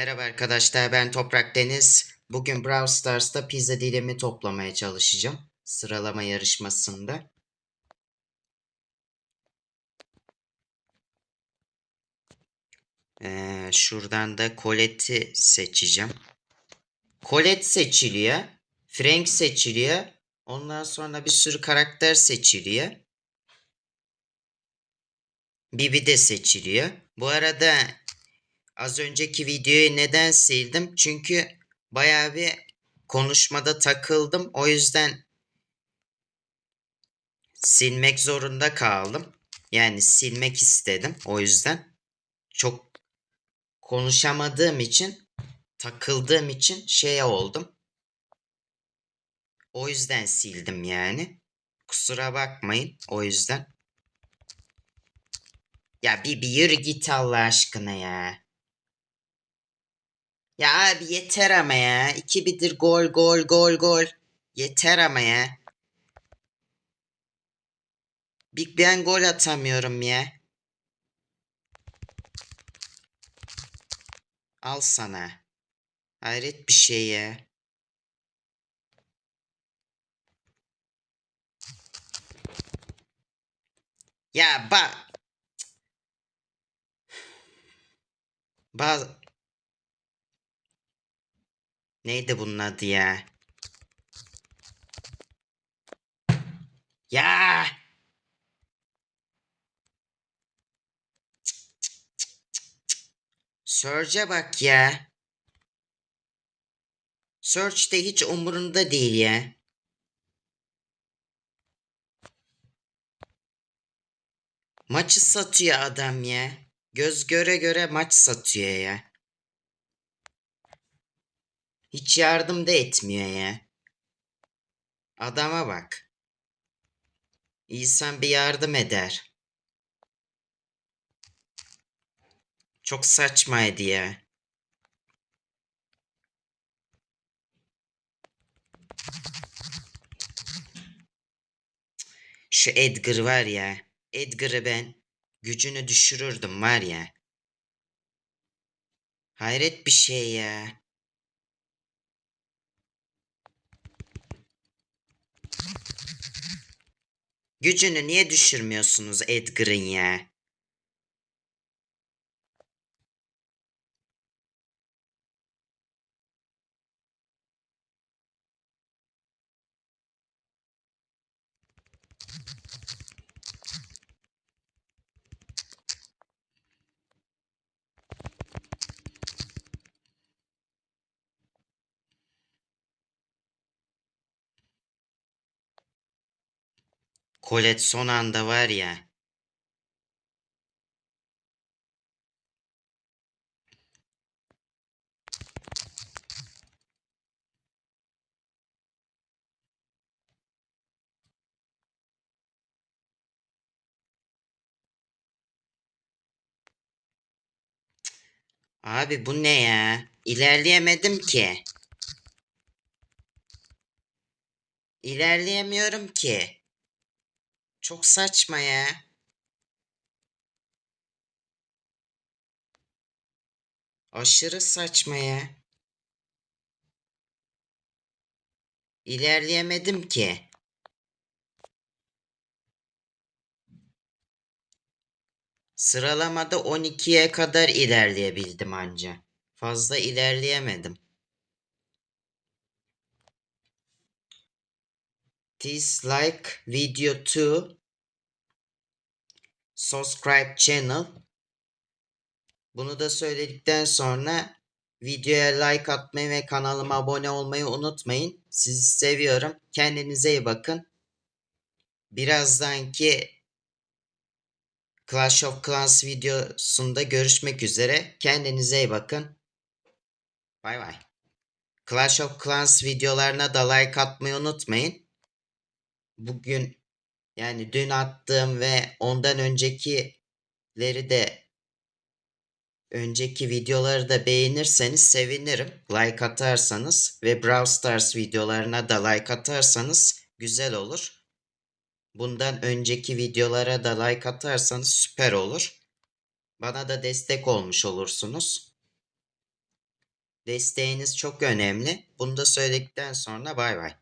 Merhaba arkadaşlar ben Toprak Deniz. Bugün Brawl Stars'ta pizza dilimi toplamaya çalışacağım. Sıralama yarışmasında. Ee, şuradan da Colette'i seçeceğim. Colette seçiliyor. Frank seçiliyor. Ondan sonra bir sürü karakter seçiliyor. Bibi de seçiliyor. Bu arada Az önceki videoyu neden sildim? Çünkü bayağı bir konuşmada takıldım. O yüzden silmek zorunda kaldım. Yani silmek istedim. O yüzden çok konuşamadığım için takıldığım için şey oldum. O yüzden sildim yani. Kusura bakmayın o yüzden. Ya bir, bir yürü git Allah aşkına ya. Ya abi yeter ama ya. İki bidir gol gol gol gol. Yeter ama ya. Big Ben gol atamıyorum ya. Al sana. Hayret bir şey ya. Ya ba... Bazı... Neydi bunun adı ya? Ya! Surge'e bak ya. Surge de hiç umurunda değil ya. Maçı satıyor adam ya. Göz göre göre maç satıyor ya. Hiç yardım da etmiyor ya. Adama bak. İnsan bir yardım eder. Çok saçmaydı ya. Şu Edgar var ya. Edgar'ı ben gücünü düşürürdüm var ya. Hayret bir şey ya. Gücünü niye düşürmüyorsunuz Edgar'ın ya? Colette son anda var ya. Abi bu ne ya? İlerleyemedim ki. İlerleyemiyorum ki. Çok saçma ya. Aşırı saçma ya. İlerleyemedim ki. Sıralamada 12'ye kadar ilerleyebildim anca. Fazla ilerleyemedim. Please like video to subscribe channel. Bunu da söyledikten sonra videoya like atmayı ve kanalıma abone olmayı unutmayın. Sizi seviyorum. Kendinize iyi bakın. Birazdanki Clash of Clans videosunda görüşmek üzere. Kendinize iyi bakın. Bay bay. Clash of Clans videolarına da like atmayı unutmayın. Bugün yani dün attığım ve ondan öncekileri de önceki videoları da beğenirseniz sevinirim. Like atarsanız ve Brawl Stars videolarına da like atarsanız güzel olur. Bundan önceki videolara da like atarsanız süper olur. Bana da destek olmuş olursunuz. Desteğiniz çok önemli. Bunu da söyledikten sonra bay bay.